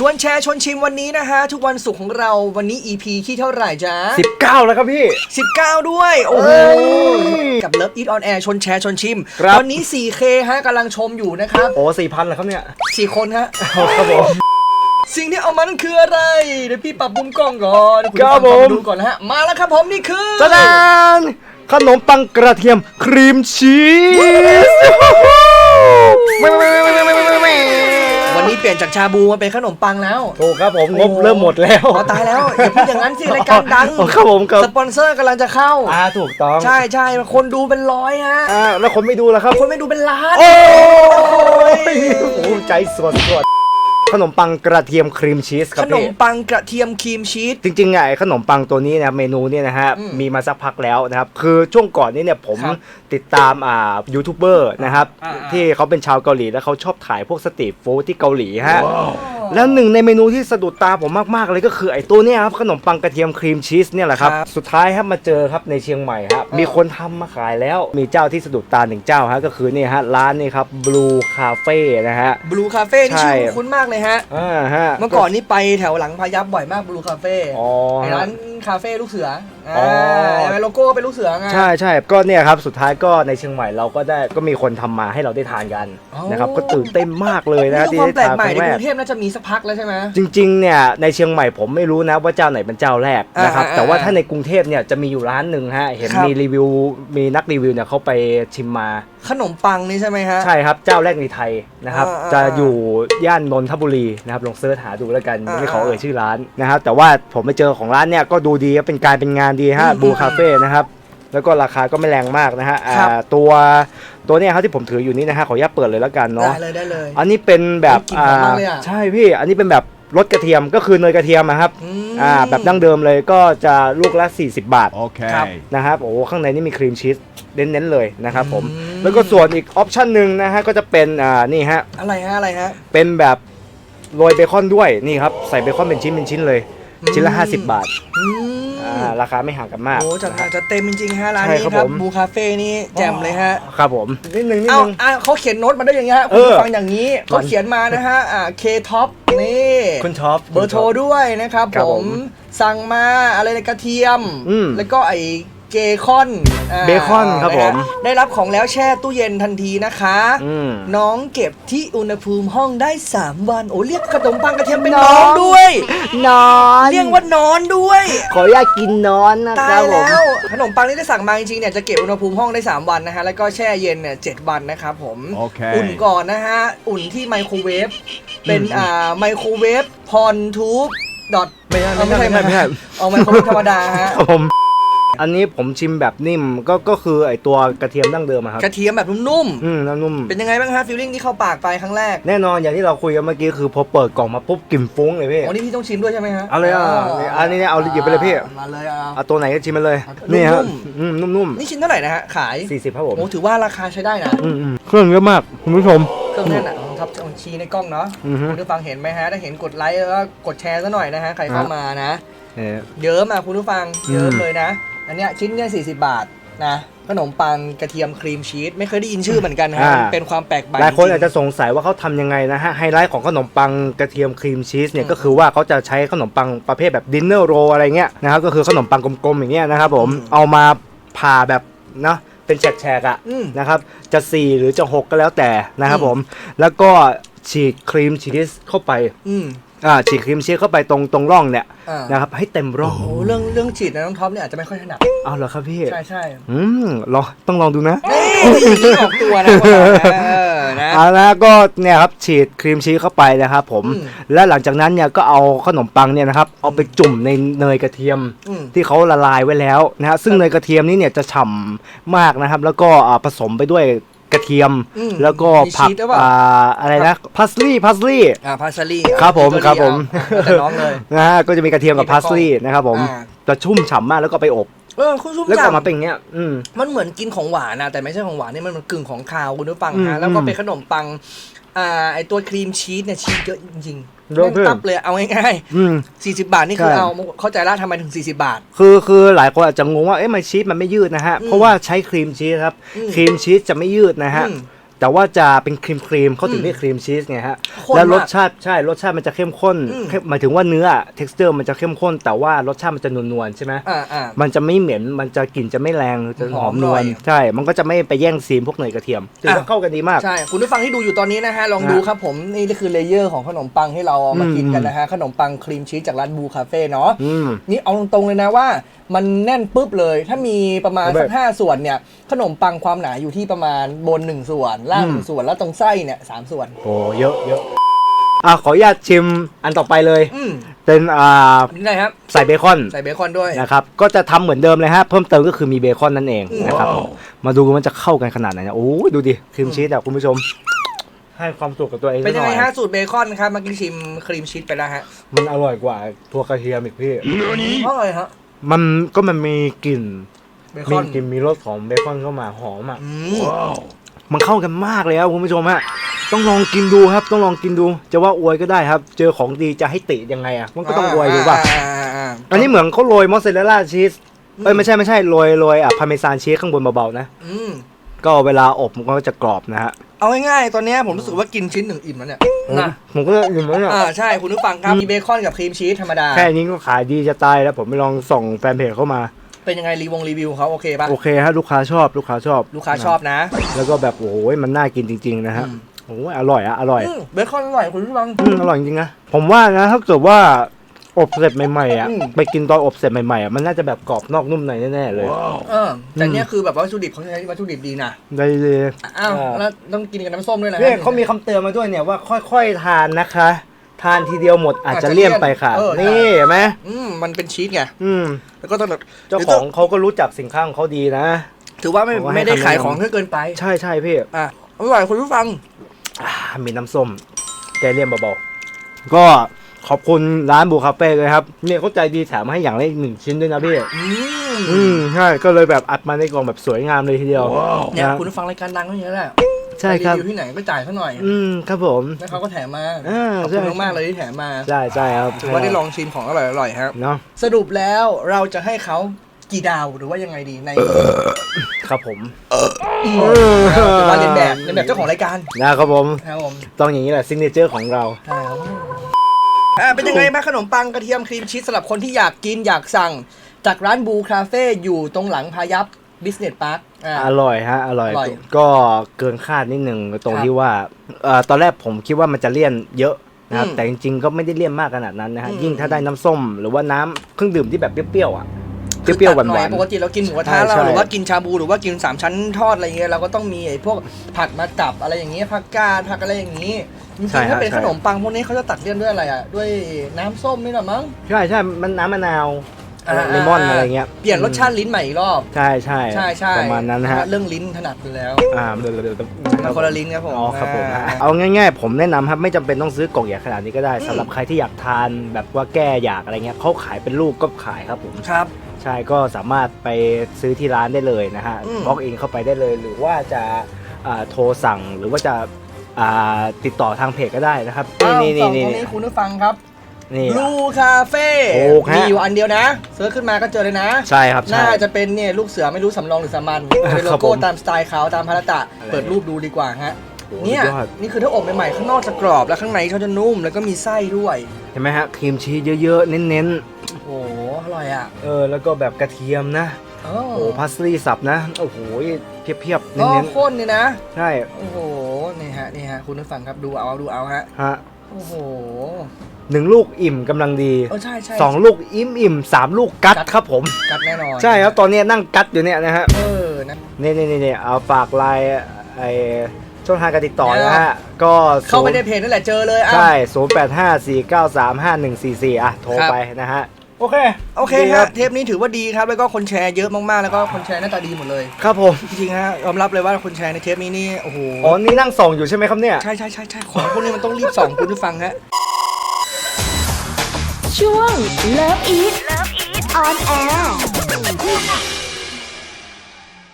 ชวนแชร์ชวนชิมวันนี้นะฮะ ทุกวันศุกร์ของเราวันนี้ EP ที่เท่าไหร่จ๊ะ19 แล้วครับพี่ 19 ด้วย โอ้โหเอ้ยกับ Love Eat On Air ชวนแชร์ชวนชิม ครับ ตอนนี้ 4K ฮะกำลังชมอยู่นะครับโอ้สี่พันแล้วครับเนี่ย4คนฮะ ครับผม สิ่งที่เอามานั่นคืออะไร เดี๋ยวพี่ปรับมุมกล้องก่อนณครับผู้ชผมดูก่อนนะฮะ มาแล้วครับผมนี่คือ ตะดานขนมปังกระเทียมครีมชีสวัน นี้เปลี่ยนจากชาบูมาเป็นขนมปังแล้วถูกครับผมงบเริ่มหมดแล้วเอาตายแล้วอย่าพูดอย่างนั้นสิรายการดังอ๋อครับผมครับสปอนเซอร์กำลังจะเข้าอ่าถูกต้อง ใช่ใช่คนดูเป็นร้อยฮะอ่าแล้วคนไม่ดูแล้วครับ คนไม่ดูเป็นล้าน โอ้ยภูมิใจสวดสวด ขนมปังกระเทียมครีมชีสคขรับนมพี่ ปังกระเทียมครีมชีส จริงๆไงขนมปังตัวนี้นะครับเมนูเนี่ยนะฮะอืมมีมาสักพักแล้วนะครับ คือช่วงก่อนนี้เนี่ยผมครับติดตามอ่ายูทูบเบอร์นะครับอ่าๆ ที่เขาเป็นชาวเกาหลีแล้วเขาชอบถ่ายพวกสตรีทฟู้ดที่เกาหลีฮะ แล้วหนึ่งในเมนูที่สะดุดตาผมมากๆเลยก็คือไอ้ตัวเนี้ยครับขนมปังกระเทียมครีมชีสเนี่ยแหละครับครับ สุดท้ายครับมาเจอครับในเชียงใหม่ครับมีคนทำมาขายแล้วมีเจ้าที่สะดุดตาหนึ่งเจ้าฮะก็คือเนี่ยฮะร้านนี่ครับ Blue Cafe นะฮะ บลูคาเฟ่นี่ใช่ ชื่อคุ้นมากเลยฮะ อ่าฮะ เมื่อก่อนนี่ไปแถวหลังพายัพบ่อยมากบลูคาเฟ่อ๋อไอ้ฮะ ร้านคาเฟ่ลูกเสืออ๋ออ่าไอ้โลโก้เป็นลูกเสือไง ใช่ใช่ก็เนี่ยครับสุดท้ายก็ในเชียงใหม่เราก็ได้ก็มีคนทำมาให้เราได้ทานกันอ๋อ นะครับก็ตื่นเต้นมากเลยนี่นะคือที่ความแปลได้กทานใหม่ครั้งในแรกกรุงเทพน่าจะมีสักพักแล้วใช่ไหม จริงๆเนี่ยในเชียงใหม่ผมไม่รู้นะว่าเจ้าไหนเป็นเจ้าแรกนะครับอ่าๆๆแต่ว่าถ้าในกรุงเทพเนี่ยจะมีอยู่ร้านหนึ่งฮะเห็นครับ มีรีวิวมีนักรีวิวเนี่ยเขาไปชิมมาขนมปังนี่ใช่ไหมฮะ ใช่ครับเจ้าแรกในไทยนะครับ อ่าๆจะอยู่ย่านนนทบุรีนะครับลองเสิร์ชหาดูแล้วกันอ่าๆไม่ขอเอ่ยชื่อร้านนะครับแต่ว่าผมไปเจอของร้านเนี่ยก็ดูดีครับเป็นการเป็นงานดีฮะอืมบูคาเฟ่นะครับแล้วก็ราคาก็ไม่แรงมากนะฮะอ่าครับ ตัวตัวเนี่ยครับที่ผมถืออยู่นี่นะฮะขออนุญาตเปิดเลยแล้วกันเนาะ ได้เลยได้เลย อันนี้เป็นแบบกลิ่นหอมมากเลยอะใช่พี่ อันนี้เป็นแบบรสกระเทียมก็คือเนยกระเทียมอะครับอืมอ่าแบบดั้งเดิมเลยก็จะลูกละ 40 บาท Okay. ครับนะครับโอ้โหข้างในนี่มีครีมชีสเน้นๆเลยนะครับผม อืม แล้วก็ส่วนอีกออปชันหนึ่งนะฮะก็จะเป็นอ่านี่ฮะอะไรฮะอะไรฮะเป็นแบบโรยเบคอนด้วยนี่ครับใส่เบคอนเป็นชิ้นเป็นชิ้นเลยอืมชิ้นละ 50 บาทอืมอ่าราคาไม่ห่างกันมาก โอ้จัดหนักจัดเต็มจริงๆฮะร้านใช่นี้ครับครับผม บูคาเฟ่นี่แจ่มเลยฮะ ครับผมนิดนึงนิดเอ้านึง อะเขาเขียนโน้ตมาได้อย่างเงี้ยเอคุณอฟังอย่างนี้เขาเขียนมานะฮะอ่าเคท็อปนี่คุณช็อป เบอร์โทรด้วยนะครับครับผผมมสั่งมาอะไรในกระเทียม อืมแล้วก็ไอ้ เกคอนาเบคอนครับนะฮะผมได้รับของแล้วแช่ตู้เย็นทันทีนะคะ อืม น้องเก็บที่อุณหภูมิห้องได้ 3 วัน โอ้เรียกขนมปังกระเทียมเป็นน้น้อองงด้วย นอนเรียกว่านอนด้วย ขออนุญาตกินนอนนะตาครัยบผมแล้วขนมปังที่ได้สั่งมาจริงๆเนี่ยจะเก็บอุณหภูมิห้องได้ 3 วันนะฮะ แล้วก็แช่เย็นเนี่ยเวันนะครับผม โอเค อุ่นก่อนนะฮะ อุ่นที่ไมโครเวฟ เป็นอ่าไมโครเวฟพอนทูบดอทไม่ใช่ไม่ใช่ไม่ใช่ไม่ใช่ เอาไมโครเวฟธรรมดาฮะ ครับผม อันนี้ผมชิมแบบนิ่มก็ก็คือไอตัวกระเทียมดั้งเดิมอะครับกระเทียมแบบนุ่มอืมน้ำนุ่ม ๆ เป็นยังไงบ้างฮะฟีลลิ่งที่เข้าปากไปครั้งแรกแน่นอนอย่างที่เราคุยกันเมื่อกี้คือพอเปิดกล่องมาปุ๊บกลิ่นฟุ้งเลยพี่ อ๋อนี่พี่ต้องชิมด้วยใช่ไหมฮะเอาเลยอะอันนี้เนี่ยเอาหยิบไปเลยพี่ มาเลยอะ เอาตัวไหนก็ชิมมาเลยเอานี่ฮะนุ่มอืมนุ่มนี่ชิ้นเท่าไหร่นะฮะขายๆ40ครับผมโอ้ถือว่าราคาใช้ได้นะอืมอืมเครื่องเยอะมากคุณผู้ชม เครื่องแน่นอะของท็อปของชีในกล้องเนาะอือฮึ คุณผู้ฟังเห็นไหมฮะถ้าเห็นกดไลค์แล้วก็กดแชร์ซะหน่อยนะฮะใครเข้ามานะ เนี่ย เยอะมากคุณผู้ฟังอืมเยอะเลยนะ อันเนี้ยชิ้นเนี่ยสี่สิบบาทนะขนมปังกระเทียมครีมชีสไม่เคยได้ยินชื่อเหมือนกันนะฮะมันเป็นความแปลกใหม่หลายคนริงๆอาจจะสงสัยว่าเขาทำยังไงนะฮะไฮไลท์ของขนมปังกระเทียมครีมชีสเนี่ยก็คือว่าเขาจะใช้ขนมปังประเภทแบบดินเนอร์โรอะไรเงี้ยนะครับก็คือขนมปังกลมๆอย่างเงี้ยนะครับผมอืมเอามาผ่าแบบเนาะเป็นแฉกๆอะอืม นะครับจะ4หรือจะ6ก็แล้วแต่นะครับอืมผมแล้วก็ฉีดครีมชีสเข้าไป อืม อ่าฉีดครีมชีสเข้าไปตรงตรงร่องเนี่ยอ่านะครับให้เต็มร่องโอ้เรื่องเรื่องฉีดนะน้องท็อปเนี่ยอาจจะไม่ค่อยถนัดเอาเหรอครับพี่ใช่ใช่อืมลองต้องลองดูนะนี่ออกตัวนะพวกเรานะเออนะ เอาละก็เนี่ยครับฉีดครีมชีสเข้าไปนะครับผม อืมและหลังจากนั้นเนี่ยก็เอาขนมปังเนี่ยนะครับเอาไปจุ่มในเนยกระเทียมอืม ที่เขาละลายไว้แล้วนะฮะซึ่งเนยกระเทียมนี่เนี่ยจะฉ่ำมากนะครับ แล้วก็อ่าผสมไปด้วย กระเทียม อืมแล้วก็มีผักชีสด้วยเปล่า อ่าอะไรนะพัสลี่พัสลี่อ่าพาสลีครับผมครับผม แต่น้องเลย นะฮะก็จะมีกระเทียมกับมีพัสลี่นะครับผมอ่า จะชุ่มฉ่ำมากแล้วก็ไปอบ เออคุณชุ่มแล้วก็ออกมาฉ่ำเป็นอย่างเงี้ยอืม มันเหมือนกินของหวานนะแต่ไม่ใช่ของหวานนี่มันมันกึ่งของคาวคุณผู้ฟังอืมฮะแล้วก็อืมเป็นขนมปัง อ่าไอตัวครีมชีสเนี่ยชีสเยอะจริงๆเยอะแม่งตับเลยเอาง่ายอืม ๆ40 บาทนี่คือใช่ เอาเข้าใจละทำไมถึง 40 บาท คือคือหลายคนอาจจะงงว่าเอ๊ะมันชีสมันไม่ยืดนะฮะอืมเพราะว่าใช้ครีมชีสครับอืมครีมชีสจะไม่ยืดนะฮะ อืม แต่ว่าจะเป็นครีมครีมๆเขาถึงเรียกครีมชีสไงฮะข้นแล้วรมากสชาติใช่รสชาติมันจะเข้มข้นอืม เข้มหมายถึงว่าเนื้อ texture มันจะเข้มข้น แต่ว่ารสชาติมันจะนวลๆใช่ไหมอ่าอ่า มันจะไม่เหม็นมันจะกลิ่นจะไม่แรงจะหหออมมนหน่วอลยใช่ มันก็จะไม่ไปแย่งซีนพวกเนยกระเทียมถือว่าอะ เข้ากันดีมาก ใช่ คุณผู้ฟังที่ดูอยู่ตอนนี้นะฮะ ลองฮะดูครับผม นี่คือเลเยอร์ของขนมปังที่เราเอามาอืมกินกันนะฮะ ขนมปังครีมชีสจากร้านบูคาเฟ่เนาะ อืม นี่เอาตรงๆเลยนะว่ามันแน่นปุ๊บเลย ถ้ามีประมาณเอาแบบสักห้าส่วนเนี่ย ขนมปังความหนาอยู่ที่ประมาณบนหนึ่งส่วนล่างหนึ่งส่วนแล้วตรงไส้เนี่ยสามส่วน โอ้เยอะเยอะอะขออนุญาตชิมอันต่อไปเลย อืมเป็นอ่านี่ไงครับ ใส่เบคอนใส่เบคอนด้วย นะครับ ก็จะทำเหมือนเดิมเลยฮะ เพิ่มเติมก็คือมีเบคอนนั่นเองนะครับมาดูกันมันจะเข้ากันขนาดไหนนะโอ้ยดูดิครีมชีสอะคุณผู้ชม ให้ความสุขกับตัวเองเป็นยังไงหอฮะสูตรเบคอนครับเมื่อกี้ชิมครีมชีสไปแล้วฮะมันอร่อยกว่าตัวกระเทียมอีกพี่เพราะอะไรฮะมันก็มันมีกลิ่นเบคมีอนกลิ่นมีรสของเบคอนเข้ามาหอมอะอืม มันเข้ากันมากเลยครับคุณผู้ชมฮะต้องลองกินดูครับ ต้องลองกินดู จะว่าอวยก็ได้ครับ เจอของดีจะให้ติยังไงอะมันก็ต้องอวยดูป่ะอ่าอ่าอ่าอันนี้เหมือนเขาโรยมอสซาเรลล่าชีสเอ้ยไม่ใช่ไม่ใช่โรยโรยอะพาเมซานชีสข้างบนเบาๆนะอืมก็เวลาอบมันก็จะกรอบนะฮะเอาง่ายๆ ตอนเนี้ยผมรู้สึกว่ากินชิ้นหนึ่งอิ่มแล้วเนี่ยนะ ผมก็อิ่มแล้วเนี่ยอ่าใช่คุณผู้ฟังครับมีเบคอนกับครีมชีสธรรมดา แค่นี้ก็ขายดีจะตายแล้วผมไปลองส่องแฟนเพจเข้ามา เป็นยังไงรีวงรีวิวเขาโอเคปะโอเคฮะลูกค้าชอบลูกค้าชอบลูกค้าชอบนะ แล้วก็แบบโอ้ยมันน่ากินจริง ๆ นะฮะอืมโอ้ยอร่อยอะอร่อยอืมเบคอนอร่อยคุณผู้ฟังอืมอร่อยจริงๆนะผมว่านะถ้าเกิดว่าอบเสร็จใหม่ๆอะอืมไปกินตอนอบเสร็จใหม่ๆอะมันน่าจะแบบกรอบนอกนุ่มในแน่ๆเลยเออแต่เนี้ยคือแบบว่าวัตถุดิบเขาใช้วัตถุดิบดีนะได้เลยอ้าวอ่าแล้วต้องกินกับน้ำส้มด้วยนะเนี่ยเขามีคำเตือนมาด้วยเนี่ยว่าค่อยๆทานนะคะ ทานทีเดียวหมดอาจจะเลี่ยนไปค่ะเออใช่นี่เห็นไหมอืมมันเป็นชีสไงอืม แล้วก็ต้องแบบเจ้าของเขาก็รู้จักสินค้าของเขาดีนะ ถือว่าไม่ผมว่าให้ไม่ได้คำแนะนำขายของเยอะเกินไปใช่ใช่พี่อะอร่อยคุณผู้ฟัง อ่ามีน้ำส้มแกเลี่ยนเบาๆก็ขอบคุณร้านบูคาเฟ่เลยครับ เนี่ยเขาใจดีแถมให้อย่างละอีกหนึ่งชิ้นด้วยนะพี่ อืมอืมใช่ก็เลยแบบอัดมาในกล่องแบบสวยงามเลยทีเดียวเนี่ยนะคุณผู้ฟังรายการดังก็อย่างนี้แหละ ใช่ครับไปรีวิวที่ไหนก็จ่ายเขาหน่อย อืมครับผม แล้วเขาก็แถมมาอ่าขอบใช่คุณมากๆเลยที่แถมมาใช่ใช่ครับถือว่าได้ลองชิมของอร่อยๆครับเนาะสรุปแล้วเราจะให้เขากี่ดาวหรือว่ายังไงดีในครับผมถือว่าเรียนแบบเรียนแบบเจ้าของรายการนะครับผมครับผมต้องอย่างนี้แหละซิงเกิลของเราใช่ครับอ่าเป็นยังไงบ้างขนมปังกระเทียมครีมชีสสำหรับคนที่อยากกินอยากสั่ง จากร้านบูคาเฟ่อยู่ตรงหลังพายัพ บิสเนสพาร์คอ่า อร่อยฮะอร่อย อร่อยก็เกินคาดนิดหนึ่งตรงครับที่ว่าเอ่อตอนแรกผมคิดว่ามันจะเลี่ยนเยอะนะครับอืมแต่จริงๆก็ไม่ได้เลี่ยนมากขนาดนั้นนะฮะอืม ยิ่งถ้าได้น้ำส้ม หรือว่าน้ำเครื่องดื่มที่แบบเปรี้ยวๆอะเปคือรี้ยวๆหตัดน่อวายนปกติเรากินหมูกระทะใช่เราใช่ หรือว่ากินชาบูหรือว่ากินสามชั้นทอดอะไรเงี้ยเราก็ต้องมีไอ้พวกผัดมากับอะไรอย่างเงี้ยผักกาดผักอะไรอย่างงี้จริงๆถ้าเป็นขนมปังพวกนี้เขาจะตัดเลี่ยนด้วยอะไรอะด้วยน้ำส้มนี่แหละมั้งๆใช่ใช่มันน้ำมะนาว อ่าเลมอนอะไรเงี้ยเปลี่ยนรสชาติลิ้นใหม่อีกรอบ ใช่ใช่ใช่ใช่ประมาณนั้นนะฮะเรื่องลิ้นถนัดอยู่แล้วอ่ามันคนละลิ้นครับผมอ๋อครับผมอ่าเอาง่ายๆ ผมแนะนำครับไม่จำเป็นต้องซื้อกล่องใหญ่ขนาดนี้ก็ได้อืมสำหรับใครที่อยากทานแบบว่าแก้อยากอะไรเงี้ยเขาขายเป็นลูกก็ขายครับผมครับใช่ก็สามารถไปซื้อที่ร้านได้เลยนะฮะอืมบล็อกอินเข้าไปได้เลย หรือว่าจะอ่าโทรสั่งหรือว่าจะอ่าติดต่อทางเพจก็ได้นะครับอ้าวนี่สนี่องนี่ตรงนี่นี้คุณผู้ฟังครับ นี่บลูคาเฟ่ถูกฮะ มีอยู่อันเดียวนะเซิร์ชขึ้นมาก็เจอเลยนะ ใช่ครับใช่ น่าจะเป็นเนี่ยลูกเสือไม่รู้สำรองหรือสามัญเป็นโลครับผโก้มตามสไตล์เขาตามพาราตะ เปิดรูปดูดีกว่าฮะ โอ้โหเนี่ยสุดยอด นี่คือถ้าอบใหม่ๆข้างนอกจะกรอบแล้วข้างในเขาจะนุ่มแล้วก็มีไส้ด้วย เห็นไหมฮะครีมชีสเยอะๆ เน้นโอ้โหอร่อยอะๆ เออ แล้วก็แบบกระเทียมนะ โอ้โอ้พาสลีย์สับนะ โอ้โหเพียบๆก็เน้นข้นเนี่ยนะ ๆ ใช่ โอ้โห นี่ฮะ นี่ฮะ คุณผู้ฟังครับดูเอา ดูเอาฮะ ฮะ โอ้โห หนึ่งลูกอิ่มกำลังดีเออใช่ใช่สองลูกอิ่มอิ่มสามลูกกัดกัดครับผม กัดแน่นอนใช่ครับตอนนี้นั่งกัดอยู่เนี่ยนะฮะ เออนะ นี่นี่นี่นี่เอาฝากไลน์ไอช่องทางการติดต่อเนี่ยนะฮะ ก็เข้าไปในเพจนั่นแหละเจอเลยอะ ใช่0 8 5 4 9 3 5 1 4 4อะ โทรครับไปนะฮะ โอเค โอเคดีฮะเทปนี้ถือว่าดีครับ แล้วก็คนแชร์เยอะมากๆ แล้วก็คนแชร์หน้าตาดีหมดเลย ครับผม จริงๆฮะยอมรับเลยว่าคนแชร์ในเทปนี้นี่ โอ้โห อ๋อ นี่นั่งส่องอยู่ใช่ไหมครับเนี่ย ใช่ใช่ใช่ใช่ของพวกนี้มันต้องรีบส่องคุณผู้ฟังฮะ ช่วง Love Eat Love Eat on Air